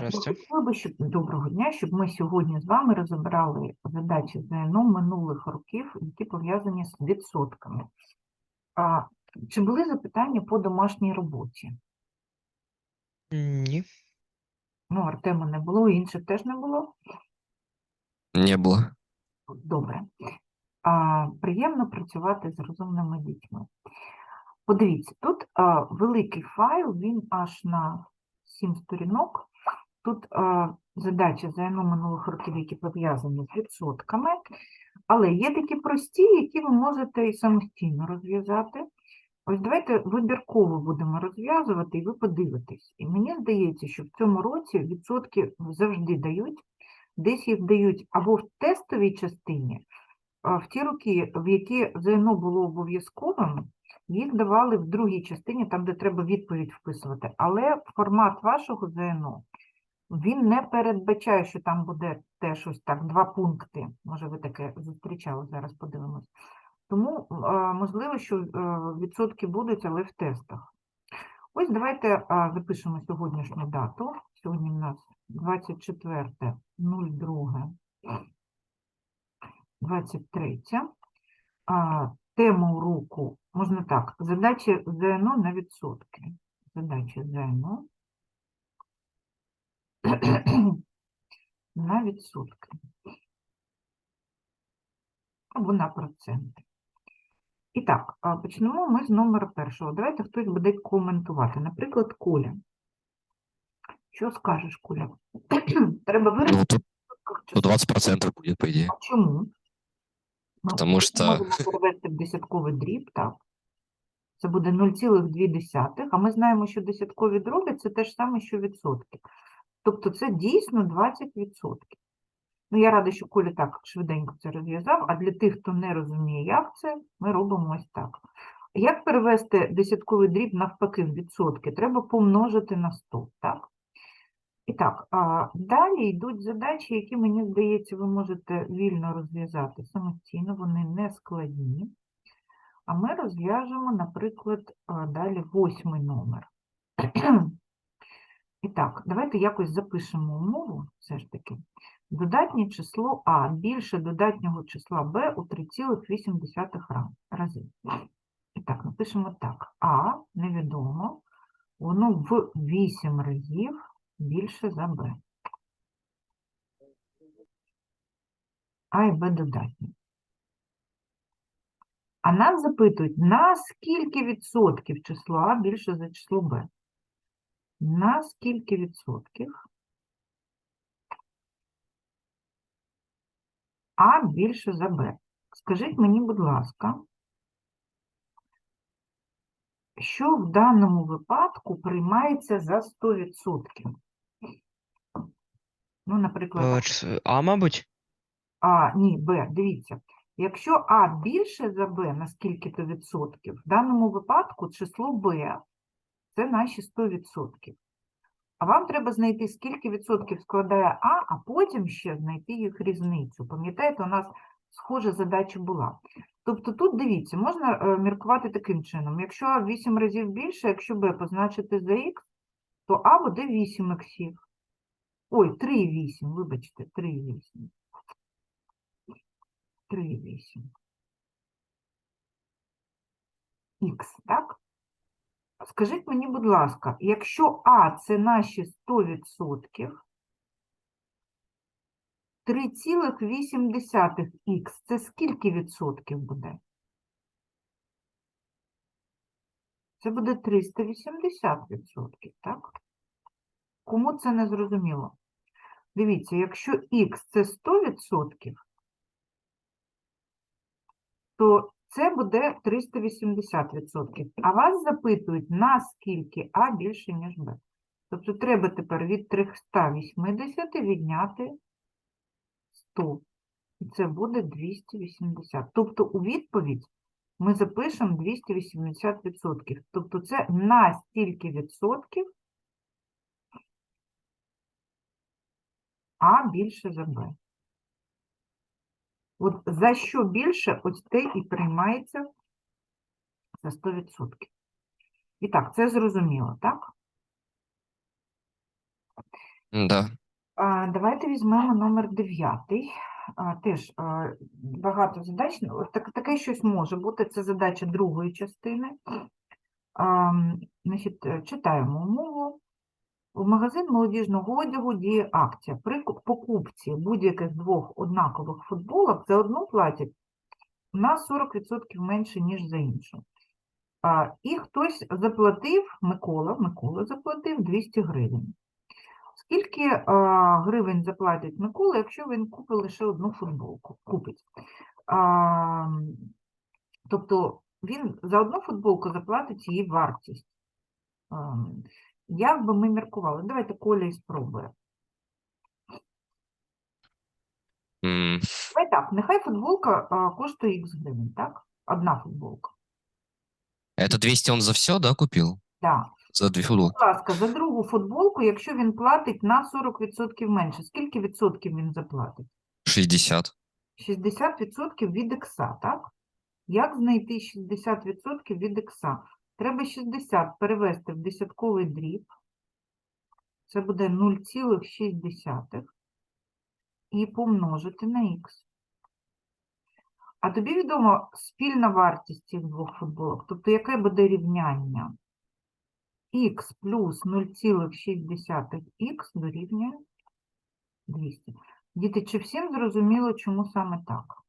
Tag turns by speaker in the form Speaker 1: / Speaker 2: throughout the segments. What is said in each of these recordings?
Speaker 1: Хотіла би, щоб доброго дня, щоб ми сьогодні з вами розібрали задачі ЗНО минулих років, які пов'язані з відсотками. А, чи були запитання по домашній роботі?
Speaker 2: Ні.
Speaker 1: Ну, Артема не було, інших теж не було.
Speaker 3: Не було.
Speaker 1: Добре. А, приємно працювати з розумними дітьми. Подивіться, тут а, великий файл, він аж на 7 сторінок. Тут а, задачі ЗНО минулих років, які пов'язані з відсотками, але є такі прості, які ви можете і самостійно розв'язати. Ось давайте вибірково будемо розв'язувати, і ви подивитесь. І мені здається, що в цьому році відсотки завжди дають, десь їх дають або в тестовій частині, в ті роки, в які ЗНО було обов'язковим, їх давали в другій частині, там, де треба відповідь вписувати. Але формат вашого ЗНО, він не передбачає, що там буде теж ось так, два пункти. Може, ви таке зустрічали, зараз подивимось. Тому, е, можливо, що е, відсотки будуть, але в тестах. Ось давайте запишемо сьогоднішню дату. Сьогодні в нас 24.02. 23. Тему уроку, можна так, задачі ЗНО на відсотки. Задачі ЗНО на відсотки. Або на проценти. І так, почнемо ми з номера першого. Давайте хтось буде коментувати. Наприклад, Коля. Що скажеш, Коля? Треба виразити.
Speaker 3: Ну, тут, тут 20% будет, по идее.
Speaker 1: А Чому?
Speaker 3: Потому что-
Speaker 1: можемо перевести в десятковий дріб, так. Це буде 0,2, а ми знаємо, що десяткові дроби це те ж саме, що відсотки. Тобто це дійсно 20%. Ну, я рада, що Коля так швиденько це розв'язав, а для тих, хто не розуміє, як це, ми робимо ось так. Як перевести десятковий дріб навпаки в відсотки? Треба помножити на 100, так? І так, а далі йдуть задачі, які, мені здається, ви можете вільно розв'язати самостійно, вони не складні. А ми розв'яжемо, наприклад, далі восьмий номер. І так, давайте якось запишемо умову, все ж таки. Додатнє число А більше додатнього числа Б у 3,8 рази. І так, напишемо так. А невідомо, воно в 8 разів більше за Б. А і Б додатні. А нас запитують, на скільки відсотків число А більше за число Б? На скільки відсотків А більше за Б? Скажіть мені, будь ласка, що в даному випадку приймається за 100%? Ну, наприклад,
Speaker 2: Е, А, мабуть?
Speaker 1: А, ні, Б, дивіться. Якщо А більше за Б на скільки-то відсотків, в даному випадку число Б це наші 100%. А вам треба знайти, скільки відсотків складає А, а потім ще знайти їх різницю. Пам'ятаєте, у нас схожа задача була. Тобто тут дивіться, можна е, міркувати таким чином. Якщо А 8 разів більше, якщо Б позначити за Х, то А буде 8 іксів. Ой, 3,8, вибачте, 3,8. 3,8. Х, так? Скажіть мені, будь ласка, якщо А це наші 100%, 3,8х це скільки відсотків буде? Це буде 380%, так? Кому це не зрозуміло? Дивіться, якщо х це 100%, то це буде 380%. А вас запитують, наскільки А більше, ніж Б. Тобто треба тепер від 380 відняти 100. І це буде 280. Тобто у відповідь ми запишемо 280%. Тобто це на стільки відсотків А більше за Б. От за що більше, ось те і приймається за 100%. І так, це зрозуміло, так?
Speaker 3: Да.
Speaker 1: А, Давайте візьмемо номер 9. А, Теж а, багато задач. Ну, Так, таке щось може бути. Це задача другої частини. А, Значить, е, читаємо умову. В магазин молодіжного одягу діє акція. При покупці будь-яких двох однакових футболок за одну платять на 40% менше, ніж за іншу. А, І хтось заплатив, Микола, Микола заплатив 200 гривень. Скільки а, гривень заплатить Микола, якщо він купить лише одну футболку? Купить. А, тобто він за одну футболку заплатить її вартість. Як би ми міркували? Давайте Коля і спробує. Давай так, нехай футболка а, коштує х гривень, так? Одна футболка.
Speaker 3: Это 200 он за все, да, купил?
Speaker 1: Так.
Speaker 3: За две футболки?
Speaker 1: Будь ласка, за другу футболку, якщо він платить на 40% менше, скільки відсотків він заплатить?
Speaker 3: 60.
Speaker 1: 60% від ікса, так? Як знайти 60% від ікса? Треба 60 перевести в десятковий дріб. Це буде 0,6 і помножити на х. А тобі відомо спільна вартість цих двох футболок, тобто яке буде рівняння? х плюс 0,6х дорівнює 200. Діти, чи всім зрозуміло, чому саме так?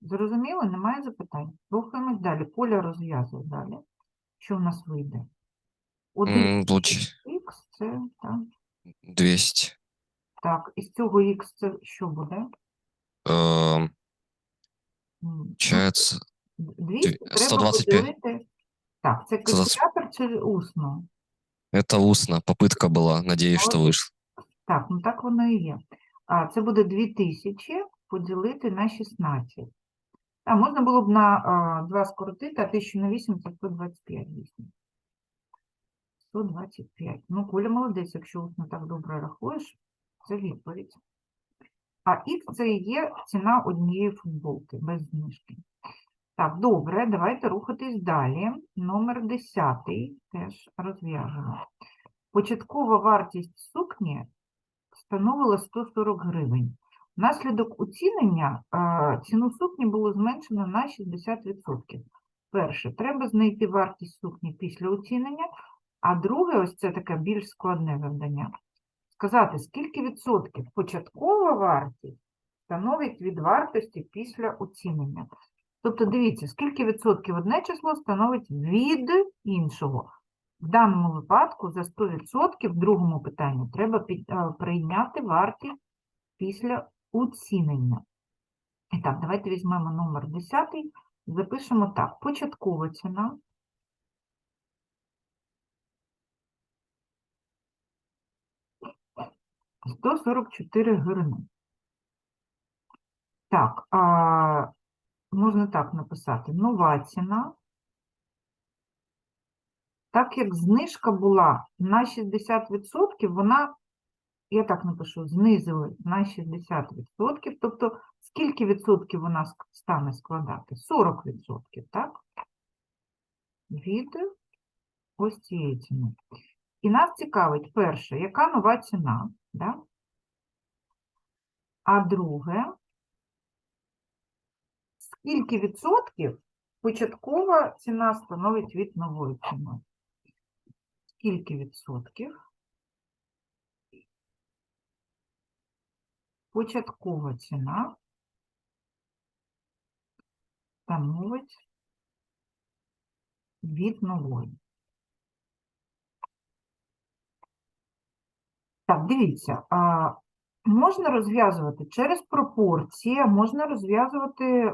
Speaker 1: Зрозуміло? Немає запитань? Рухаємось далі. Поля розв'язує далі. Що в нас вийде? 1
Speaker 3: М, получ-
Speaker 1: х це так.
Speaker 3: 200.
Speaker 1: Так, із цього х це що буде?
Speaker 3: Эм,
Speaker 1: М, ну,
Speaker 3: Получается
Speaker 1: 200 треба
Speaker 3: 125.
Speaker 1: поділити. Так, це
Speaker 3: 125.
Speaker 1: калькулятор чи усно?
Speaker 3: это устно. Попытка была. Надеюсь, что
Speaker 1: Молодец.
Speaker 3: вышло.
Speaker 1: Так, ну так воно і є. А, це буде 2000 поділити на 16. А можна було б на а, 2 скоротити, а 1000 на 8 це 125 дійсно. 125. Ну, Коля молодець, якщо усно так добре рахуєш, це відповідь. А Х це є ціна однієї футболки без знижки. Так, добре, давайте рухатись далі. Номер 10 теж розв'яжемо. Початкова вартість сукні становила 140 гривень. Внаслідок оцінення е, ціну сукні було зменшено на 60%. Перше, треба знайти вартість сукні після оцінення, а друге, ось це таке більш складне завдання. Сказати, скільки відсотків початкова вартість становить від вартості після оцінення. Тобто, дивіться, скільки відсотків одне число становить від іншого. В даному випадку за 100% в другому питанні треба е, прийняти вартість після оцінення. І так, давайте візьмемо номер 10, запишемо так. Початкова ціна. – 144 гривні. Так, а, можна так написати. Нова ціна. Так як знижка була на 60%, вона, я так напишу, знизили на 60%. Тобто, скільки відсотків вона ск- стане складати? 40%, так? Від ось цієї ціни. І нас цікавить, перше, яка нова ціна, да? а друге, скільки відсотків початкова ціна становить від нової ціни? Скільки відсотків початкова ціна становить від нової? Так, дивіться, а, можна розв'язувати через пропорції, можна розв'язувати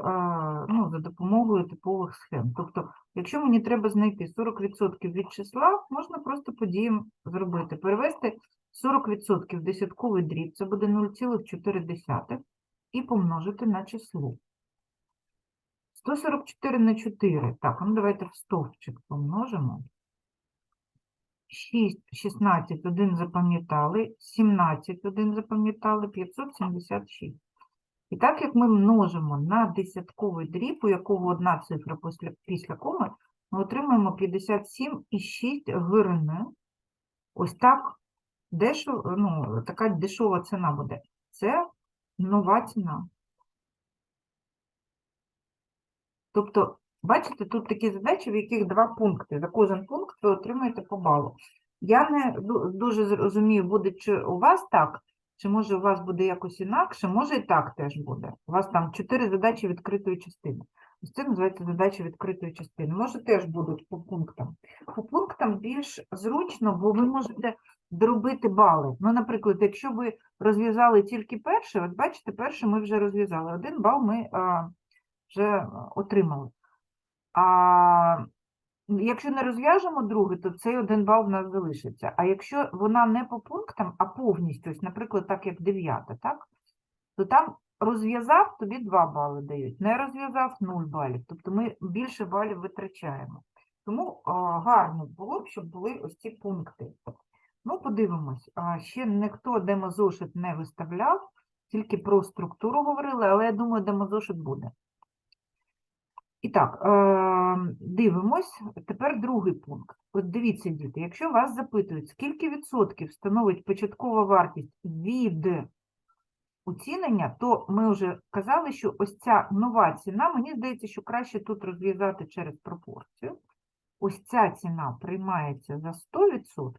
Speaker 1: ну, за допомогою типових схем. Тобто, якщо мені треба знайти 40% від числа, можна просто по діям зробити. Перевести 40% десятковий дріб, це буде 0,4, і помножити на число. 144 на 4. Так, ну давайте в стовпчик помножимо. 6, 16, 1 запам'ятали, 17, 1 запам'ятали, 576. І так як ми множимо на десятковий дріб, у якого одна цифра після, після коми, ми отримаємо 57,6 гривень Ось так дешево, ну, така дешова ціна буде. Це нова ціна. Тобто, бачите, тут такі задачі, в яких два пункти. За кожен пункт ви отримаєте по балу. Я не дуже зрозумію, буде чи у вас так, чи може у вас буде якось інакше, може і так теж буде. У вас там чотири задачі відкритої частини. Ось це називається задача відкритої частини. Може, теж будуть по пунктам. По пунктам більш зручно, бо ви можете дробити бали. Ну, наприклад, якщо ви розв'язали тільки перший, от бачите, перший ми вже розв'язали. Один бал ми а, вже отримали. А якщо не розв'яжемо другий, то цей один бал в нас залишиться. А якщо вона не по пунктам, а повністю, ось, наприклад, так як дев'ята, так? То там розв'язав, тобі 2 бали дають. Не розв'язав 0 балів. Тобто ми більше балів витрачаємо. Тому а, гарно було б, щоб були ось ці пункти. Ну, подивимось. А, ще ніхто демозошит не виставляв, тільки про структуру говорили, але я думаю, демозошит буде. І так, дивимось. Тепер другий пункт. От дивіться, діти, якщо вас запитують, скільки відсотків становить початкова вартість від оцінення, то ми вже казали, що ось ця нова ціна, мені здається, що краще тут розв'язати через пропорцію. Ось ця ціна приймається за 100%,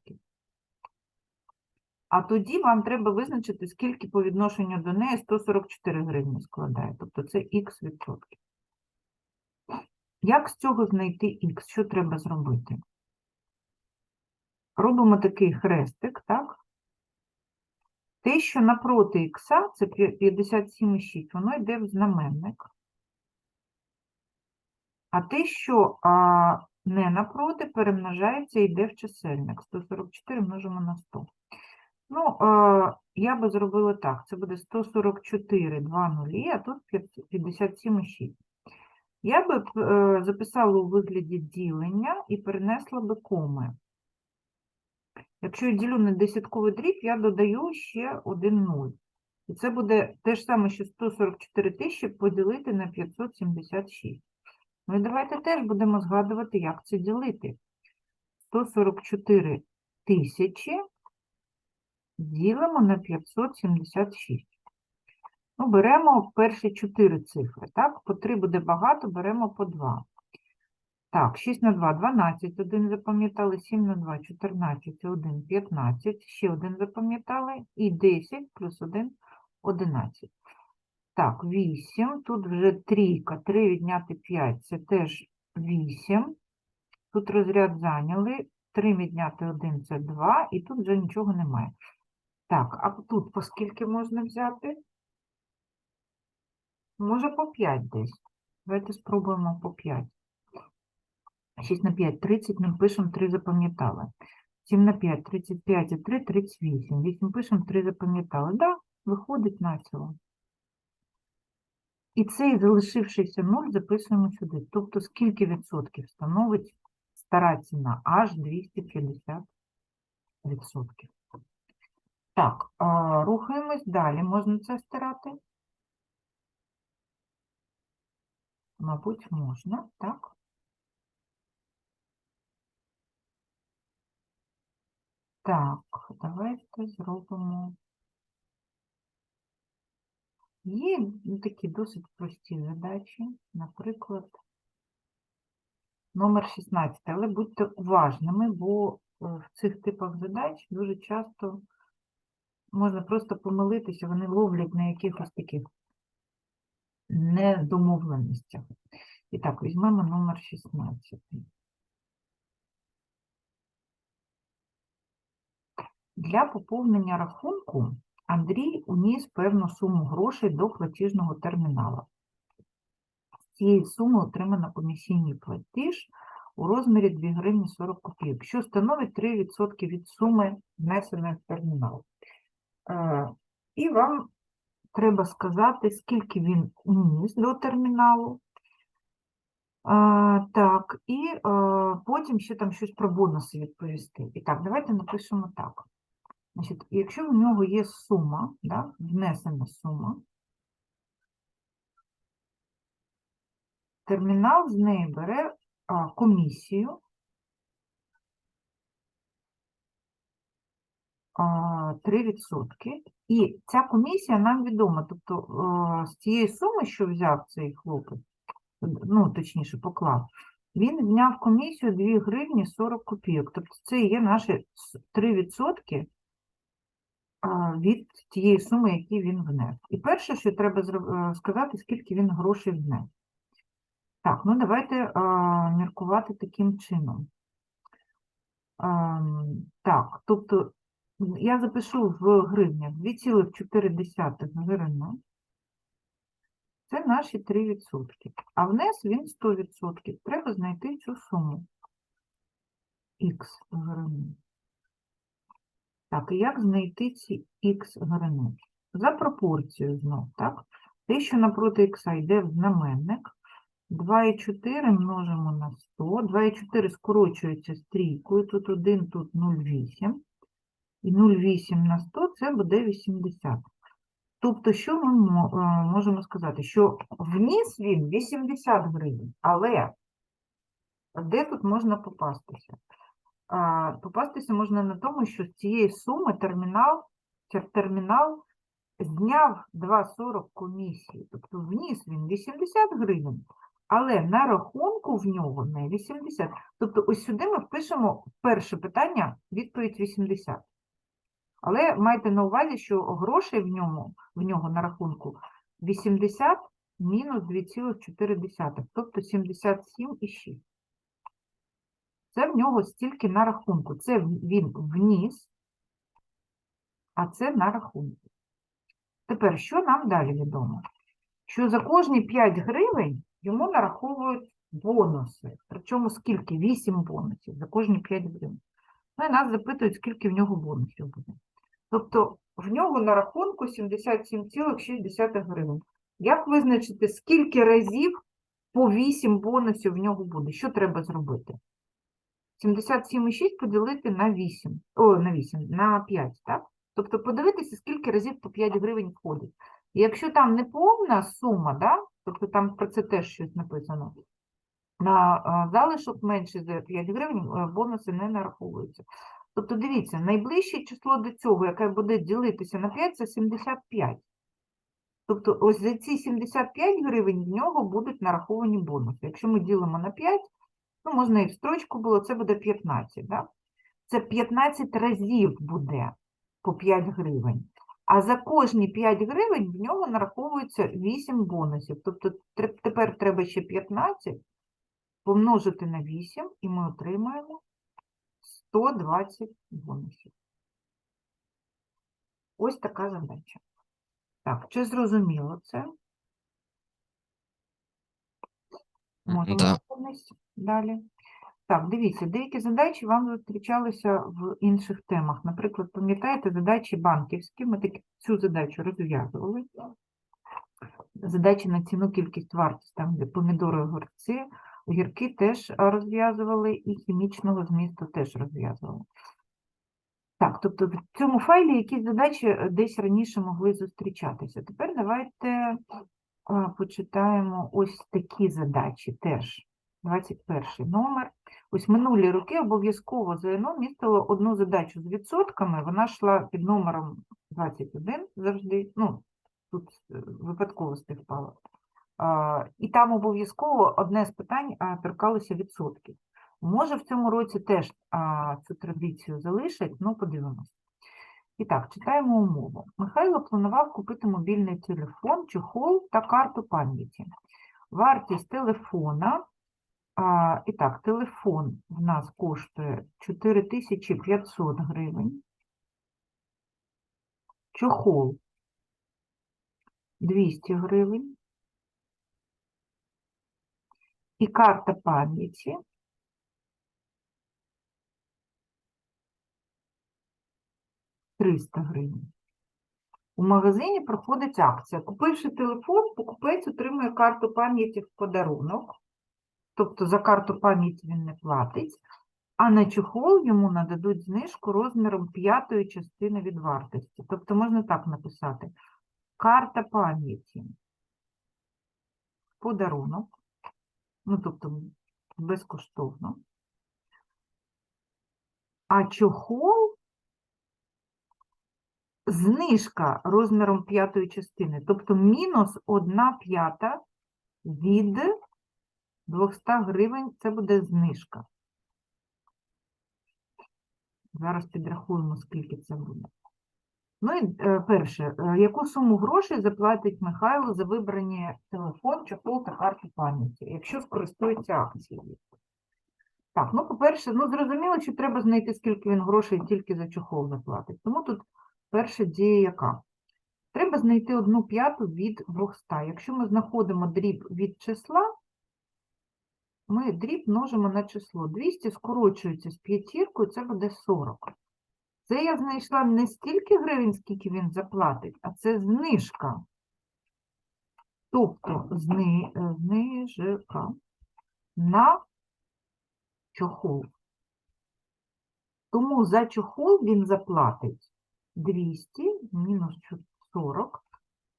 Speaker 1: а тоді вам треба визначити, скільки по відношенню до неї 144 гривні складає. Тобто це х відсотків. Як з цього знайти х? Що треба зробити? Робимо такий хрестик, так? Те, що напроти х, це п'я- 57,6, воно йде в знаменник. А те, що а, не напроти, перемножається і йде в чисельник. 144 множимо на 100. Ну, а, я би зробила так. Це буде 144, 2 нулі, а тут 57,6. Я би е, записала у вигляді ділення і перенесла би коми. Якщо я ділю на десятковий дріб, я додаю ще один 0. І це буде те ж саме, що 144 тисячі поділити на 576. Ну і давайте теж будемо згадувати, як це ділити. 144 тисячі ділимо на 576. Ну, беремо перші чотири цифри, так? По 3 буде багато, беремо по 2. Так, 6 на 2 – 12, один запам'ятали, 7 на 2 – 14, 1 – 15, ще один запам'ятали, і 10 плюс 1 – 11. Так, 8, тут вже трійка, 3 відняти 5 – це теж 8. Тут розряд зайняли, 3 відняти 1 – це 2, і тут вже нічого немає. Так, а тут по скільки можна взяти? Може по 5 десь. Давайте спробуємо по 5. 6 на 5 – 30, ми пишемо 3 запам'ятали. 7 на 5 – 35, і 3 – 38. 8 пишемо 3 запам'ятали. Да, виходить на цього. І цей залишившийся 0 записуємо сюди. Тобто скільки відсотків становить стара ціна? Аж 250 відсотків. Так, рухаємось далі. Можна це стирати? Мабуть, можна, так? Так, давайте зробимо. Є такі досить прості задачі, наприклад, номер 16, але будьте уважними, бо е, в цих типах задач дуже часто можна просто помилитися, вони ловлять на якихось таких недомовленостях. І так, візьмемо номер 16. Для поповнення рахунку Андрій уніс певну суму грошей до платіжного терміналу. З цієї суми отримано комісійний платіж у розмірі 2 гривні 40 копійок, що становить 3% від суми внесеної в термінал. Е, І вам треба сказати, скільки він уніс до терміналу. А, так, і е, потім ще там щось про бонуси відповісти. І так, давайте напишемо так. Значить, якщо в нього є сума, да, внесена сума, термінал з неї бере а, комісію а, 3%. І ця комісія нам відома. Тобто з тієї суми, що взяв цей хлопець, ну, точніше, поклав, він зняв комісію 2 гривні 40 копійок. Тобто це є наші 3% а, від тієї суми, які він внес. І перше, що треба е, сказати, скільки він грошей внес. Так, ну давайте міркувати таким чином. Ем, так, тобто я запишу в гривнях 2,4 гривень. Це наші 3%. А внес він 100%. Треба знайти цю суму. Х гривень. Так, як знайти ці х гривень? За пропорцією знов, так? Те, що напроти х йде в знаменник, 2,4 множимо на 100. 2,4 скорочується з трійкою, тут 1, тут 0,8. І 0,8 на 100 це буде 80. Тобто, що ми е, можемо сказати? Що вніс він 80 гривень, але де тут можна попастися? Попастися можна на тому, що з цієї суми термінал, тер- термінал зняв 2,40 комісії. Тобто вніс він 80 гривень, але на рахунку в нього не 80. Тобто ось сюди ми впишемо перше питання, відповідь 80. Але майте на увазі, що грошей в ньому, в нього на рахунку 80 мінус 2,4, тобто 77,6. Це в нього стільки на рахунку. Це він вніс, а це на рахунку. Тепер, що нам далі відомо? Що за кожні 5 гривень йому нараховують бонуси. Причому скільки? 8 бонусів за кожні 5 гривень. Ну і нас запитують, скільки в нього бонусів буде. Тобто в нього на рахунку 77,6 гривень. Як визначити, скільки разів по 8 бонусів в нього буде? Що треба зробити? 77,6 поділити на 8, о, на 8, на 5, так? Тобто подивитися, скільки разів по 5 гривень входить. І якщо там не повна сума, да? тобто там про це теж щось написано, на залишок менше за 5 гривень е, бонуси не нараховуються. Тобто дивіться, найближче число до цього, яке буде ділитися на 5, це 75. Тобто ось за ці 75 гривень в нього будуть нараховані бонуси. Якщо ми ділимо на 5, ну можна і в строчку було, це буде 15. Да? Це 15 разів буде по 5 гривень. А за кожні 5 гривень в нього нараховується 8 бонусів. Тобто тепер треба ще 15 помножити на 8, і ми отримаємо 120 бонусів. Ось така задача. Так, чи зрозуміло це? Можемо
Speaker 3: Да.
Speaker 1: далі. Так, дивіться, деякі задачі вам зустрічалися в інших темах. Наприклад, пам'ятаєте задачі банківські, ми таки цю задачу розв'язували. Задачі на ціну, кількість, вартість, там де помідори, огурці, огірки теж розв'язували, і хімічного змісту теж розв'язували. Так, тобто в цьому файлі якісь задачі е, десь раніше могли зустрічатися. Тепер давайте почитаємо ось такі задачі теж. 21 номер. Ось минулі роки обов'язково ЗНО містило одну задачу з відсотками. Вона йшла під номером 21 завжди. Ну, тут е, випадково співпало. І там обов'язково одне з питань торкалося відсотків. Може, в цьому році теж цю традицію залишать, ну подивимось. І так, читаємо умову. Михайло планував купити мобільний телефон, чохол та карту пам'яті. Вартість телефона. А, і так, телефон в нас коштує 4500 гривень. Чохол 200 гривень. І карта пам'яті 300 гривень. У магазині проходить акція. Купивши телефон, покупець отримує карту пам'яті в подарунок. Тобто за карту пам'яті він не платить, а на чохол йому нададуть знижку розміром п'ятої частини від вартості. Тобто можна так написати: карта пам'яті подарунок, ну тобто безкоштовно. А чохол знижка розміром п'ятої частини, тобто мінус 1 п'ята від 200 гривень, це буде знижка. Зараз підрахуємо, скільки це буде. Ну і е, перше, е, яку суму грошей заплатить Михайло за вибрані телефон, чохол та карту пам'яті, якщо скористується акцією? Так, ну, по-перше, ну зрозуміло, що треба знайти, скільки він грошей тільки за чохол заплатить. Тому тут перша дія яка? Треба знайти одну п'яту від 200. Якщо ми знаходимо дріб від числа, ми дріб множимо на число. 200 скорочується з п'ятіркою, це буде 40. Це я знайшла не стільки гривень, скільки він заплатить, а це знижка. Тобто зни, е, знижка на чохол. Тому за чохол він заплатить 200 мінус 40,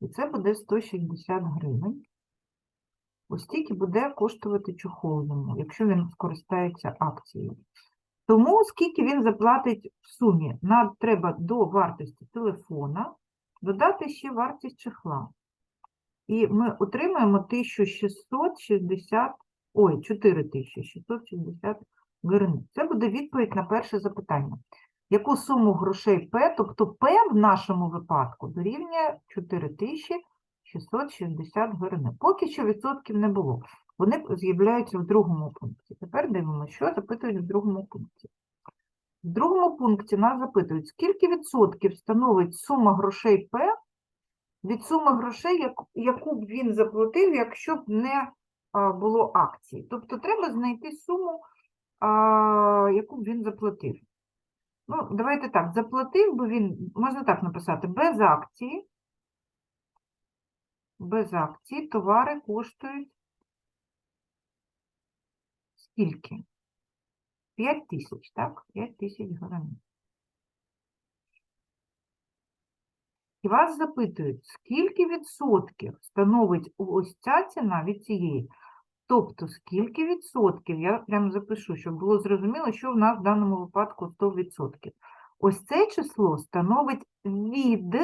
Speaker 1: і це буде 160 гривень. Ось стільки буде коштувати чохол йому, якщо він скористається акцією. Тому скільки він заплатить в сумі? Нам треба до вартості телефона додати ще вартість чехла. І ми отримаємо 1660, ой, 4660 гривень. Це буде відповідь на перше запитання. Яку суму грошей П, тобто П в нашому випадку дорівнює 4660 гривень. Поки що відсотків не було. Вони з'являються в другому пункті. Тепер дивимося, що запитують в другому пункті. В другому пункті нас запитують, скільки відсотків становить сума грошей П від суми грошей, яку б він заплатив, якщо б не було акції. Тобто треба знайти суму, яку б він заплатив. Ну, давайте так, заплатив би він, можна так написати, без акції. Без акції товари коштують скільки? 5 тисяч, так? 5 тисяч гривень. І вас запитують, скільки відсотків становить ось ця ціна від цієї? Тобто, скільки відсотків, я прямо запишу, щоб було зрозуміло, що в нас в даному випадку 100%. Ось це число становить від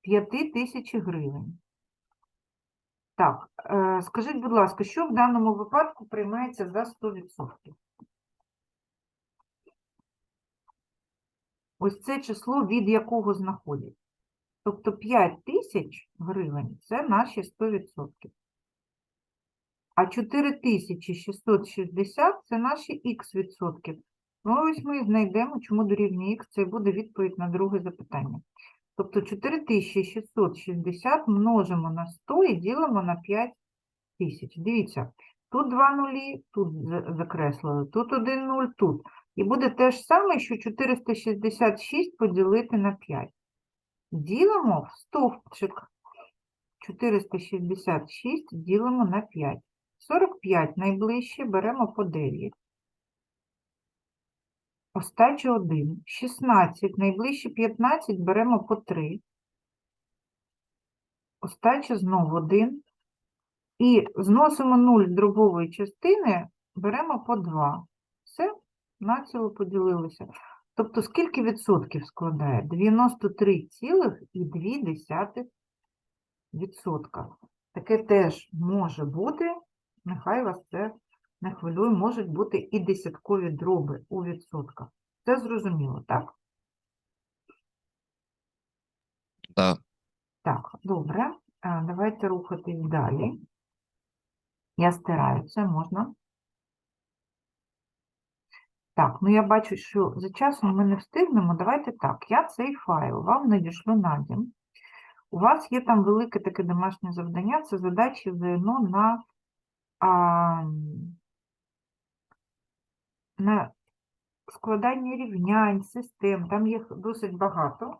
Speaker 1: 5 тисяч гривень. Так, е, скажіть, будь ласка, що в даному випадку приймається за 100%? Ось це число, від якого знаходять. Тобто 5 тисяч гривень – це наші 100%. А 4660 – це наші х відсотків. Ну, ось ми знайдемо, чому дорівнює х, це буде відповідь на друге запитання. Тобто 4660 множимо на 100 і ділимо на 5 тисяч. Дивіться, тут два нулі, тут за- закреслили, тут один нуль, тут. І буде те ж саме, що 466 поділити на 5. Ділимо в стовпчик. 466 ділимо на 5. 45 найближче беремо по 9. Остача 1. 16 найближче 15 беремо по 3. Остача знову 1. І зносимо 0 з дробової частини, беремо по 2. Все, націло поділилося. Тобто скільки відсотків складає? 93,2 відсотка. Таке теж може бути, нехай вас це не хвилює, можуть бути і десяткові дроби у відсотках. Це зрозуміло, так?
Speaker 3: Да.
Speaker 1: Так, добре. Давайте рухатись далі. Я стираю це, можна? Так, ну я бачу, що за часом ми не встигнемо. Давайте так, я цей файл вам надішлю на дім. У вас є там велике таке домашнє завдання, це задачі ЗНО на, а, на складання рівнянь, систем, там їх досить багато.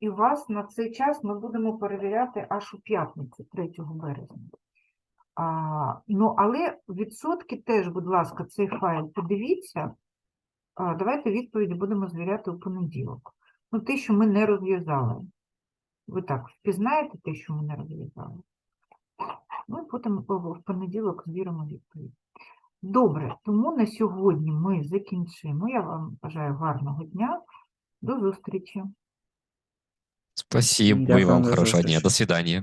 Speaker 1: І вас на цей час ми будемо перевіряти аж у п'ятницю, 3 березня. А, ну, але відсотки теж, будь ласка, цей файл подивіться. А, давайте відповіді будемо звіряти у понеділок. Ну, те, що ми не розв'язали. Ви так впізнаєте те, що ми не розв'язали. Ну, і потім в понеділок звіримо відповідь. Добре, тому на сьогодні ми закінчимо. Я вам бажаю гарного дня. До зустрічі.
Speaker 3: Спасибо, и вам
Speaker 2: хорошого
Speaker 3: хорошего дня. До свидания.